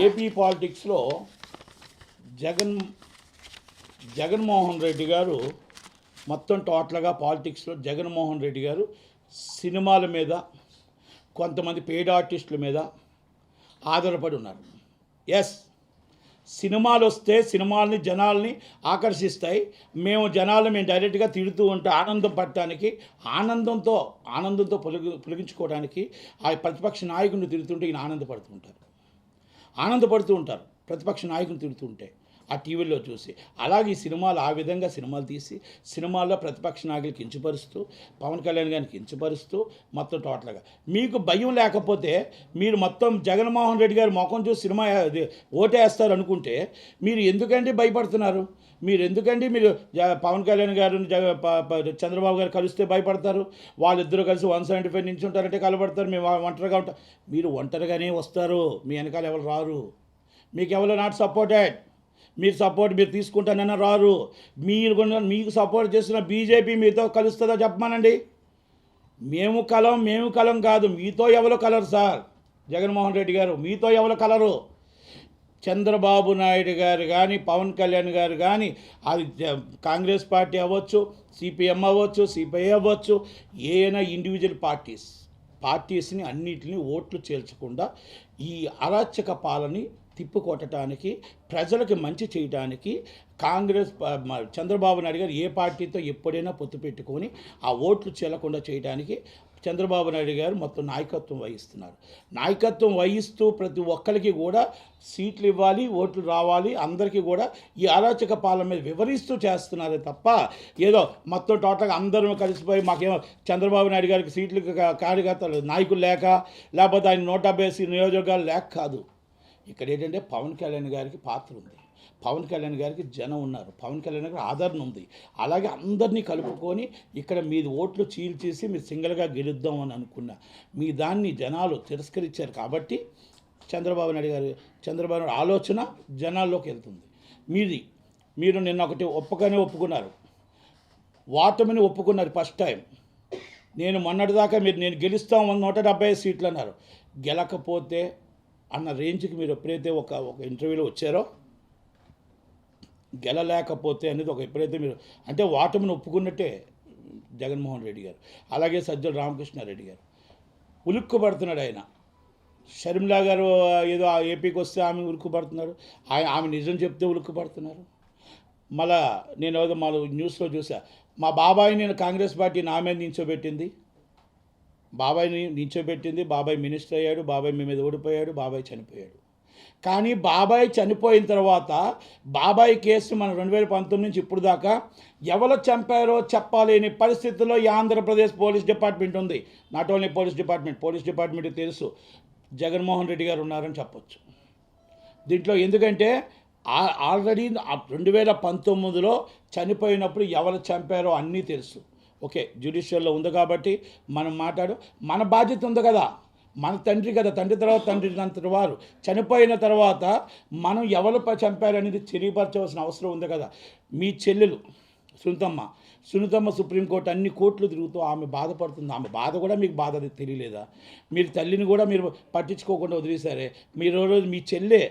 AP పాలిటిక్స్లో జగన్ జగన్మోహన్ రెడ్డి గారు మొత్తం టోటల్గా పాలిటిక్స్లో జగన్మోహన్ రెడ్డి గారు సినిమాల మీద కొంతమంది పెయిడ్ ఆర్టిస్టుల మీద ఆధారపడి ఉన్నారు. ఎస్ సినిమాలు వస్తే సినిమాల్ని జనాల్ని ఆకర్షిస్తాయి. మేము జనాలను మేము డైరెక్ట్గా తిడుతూ ఉంటే ఆనందం పడటానికి ఆనందంతో ఆనందంతో పొలిగి పొలిగించుకోవడానికి ఆ ప్రతిపక్ష నాయకుడిని తిడుతుంటే ఈయన ఆనందపడుతూ ఉంటారు. ఆనందపడుతూ ఉంటారు. ప్రతిపక్ష నాయకులు తిడుతూ ఉంటే. ఆ టీవీలో చూసి. అలాగే ఈ సినిమాలు ఆ విధంగా సినిమాలు తీసి సినిమాల్లో ప్రతిపక్ష నాయకులు కించపరుస్తూ పవన్ కళ్యాణ్ గారిని కించపరుస్తూ మొత్తం టోటల్గా. మీకు భయం లేకపోతే మీరు మొత్తం జగన్మోహన్ రెడ్డి గారి ముఖం చూసి సినిమా ఓటేస్తారు అనుకుంటే మీరు ఎందుకంటే భయపడుతున్నారు? మీరు ఎందుకండి మీరు జ- పవన్ కళ్యాణ్ గారు ప- చంద్రబాబు గారు కలిస్తే భయపడతారు. వాళ్ళిద్దరూ కలిసి వన్ సెవెంటీ ఫైవ్ నుంచి ఉంటారంటే కలబడతారు. మేము ఒంటరిగా ఉంటాం మీరు ఒంటరిగానే వస్తారు. మీ వెనకాల ఎవరు రారు? మీకు ఎవరు నాట్ సపోర్టెడ్? మీరు సపోర్ట్ మీరు తీసుకుంటానన్నా రారు. మీరు కొన్న- మీకు సపోర్ట్ చేసిన బీజేపీ మీతో కలుస్తుందో చెప్పమానండి. మేము కలం మేము కలం కాదు. మీతో ఎవరు కలరు సార్? జగన్మోహన్ రెడ్డి గారు మీతో ఎవరు కలరు? చంద్రబాబు నాయుడు గారు కానీ పవన్ కళ్యాణ్ గారు కానీ అది కాంగ్రెస్ పార్టీ అవ్వచ్చు సిపిఎం అవ్వచ్చు సిపిఐ అవ్వచ్చు ఏమైనా ఇండివిజువల్ పార్టీస్ పార్టీస్ని అన్నిటిని ఓట్లు చేల్చకుండా ఈ అరాచక పాలని తిప్పుకొట్టడానికి ప్రజలకు మంచి చేయడానికి కాంగ్రెస్ చంద్రబాబు నాయుడు గారు ఏ పార్టీతో ఎప్పుడైనా పొత్తు పెట్టుకొని ఆ ఓట్లు చెల్లకుండా చేయడానికి చంద్రబాబు నాయుడు గారు మొత్తం నాయకత్వం వహిస్తున్నారు. నాయకత్వం వహిస్తూ ప్రతి ఒక్కరికి కూడా సీట్లు ఇవ్వాలి ఓట్లు రావాలి అందరికీ కూడా ఈ అరాచక పాలన మీద వివరిస్తూ చేస్తున్నారే తప్ప ఏదో మొత్తం టోటల్గా అందరం కలిసిపోయి మాకేమో చంద్రబాబు నాయుడు గారికి సీట్లు కార్యకర్తలు నాయకులు లేక లేకపోతే ఆయన నూట డెబ్బై నియోజకవర్గాలు లేక కాదు. ఇక్కడ ఏంటంటే పవన్ కళ్యాణ్ గారికి పాత్ర ఉంది. పవన్ కళ్యాణ్ గారికి జనం ఉన్నారు. పవన్ కళ్యాణ్ గారికి ఆదరణ ఉంది. అలాగే అందరినీ కలుపుకొని ఇక్కడ మీది ఓట్లు చీల్చేసి మీరు సింగిల్గా గెలుద్దాం అని అనుకున్నా మీ దాన్ని జనాలు తిరస్కరించారు కాబట్టి చంద్రబాబు నాయుడు గారు చంద్రబాబు నాయుడు ఆలోచన జనాల్లోకి వెళ్తుంది. మీది మీరు నిన్న ఒకటి ఒప్పగానే ఒప్పుకున్నారు. వాటమిని ఒప్పుకున్నారు ఫస్ట్ టైం. నేను మొన్నటిదాకా మీరు నేను గెలుస్తాం నూట డెబ్బై సీట్లు అన్నారు. గెలకపోతే అన్న రేంజ్కి మీరు ఎప్పుడైతే ఒక ఒక ఇంటర్వ్యూలో వచ్చారో గెలలేకపోతే అనేది ఒక ఎప్పుడైతే మీరు అంటే ఓటమిని ఒప్పుకున్నట్టే జగన్మోహన్ రెడ్డి గారు అలాగే సజ్జల రామకృష్ణారెడ్డి గారు. ఉలుక్కుపడుతున్నాడు ఆయన. షర్మిలా గారు ఏదో ఆ ఏపీకి వస్తే ఆమె ఉలుక్కుపడుతున్నారు. ఆయన ఆమె నిజం చెప్తే ఉలుక్కుపడుతున్నారు. మళ్ళా నేను ఏదో మా న్యూస్లో చూసా. మా బాబాయ్ నేను కాంగ్రెస్ పార్టీ నా మీద నించోబెట్టింది బాబాయ్ని నిల్చోబెట్టింది బాబాయ్ మినిస్టర్ అయ్యాడు బాబాయ్ మీ మీద ఓడిపోయాడు బాబాయ్ చనిపోయాడు. కానీ బాబాయ్ చనిపోయిన తర్వాత బాబాయ్ కేసు మన రెండు వేల పంతొమ్మిది నుంచి ఇప్పుడు దాకా ఎవరు చంపారో చెప్పలేని పరిస్థితుల్లో ఈ ఆంధ్రప్రదేశ్ పోలీస్ డిపార్ట్మెంట్ ఉంది. Not only police department police department తెలుసు. జగన్మోహన్ రెడ్డి గారు ఉన్నారని చెప్పొచ్చు. దీంట్లో ఎందుకంటే ఆల్రెడీ రెండు వేల పంతొమ్మిదిలో చనిపోయినప్పుడు ఎవరు చంపారో అన్నీ తెలుసు. ఓకే జ్యుడిషియల్లో ఉంది కాబట్టి మనం మాట్లాడు. మన బాధ్యత ఉంది కదా. మన తండ్రి కదా. తండ్రి తర్వాత తండ్రి అంతటి వారు. చనిపోయిన తర్వాత మనం ఎవరు చంపారనేది తెలియపరచవలసిన అవసరం ఉంది కదా. మీ చెల్లెలు సునీతమ్మ సునీతమ్మ సుప్రీంకోర్టు అన్ని కోర్టులు తిరుగుతూ ఆమె బాధపడుతుంది. ఆమె బాధ కూడా మీకు బాధ తెలియలేదా? మీరు తల్లిని కూడా మీరు పట్టించుకోకుండా వదిలేశారే. మీరు రోజు మీ చెల్లె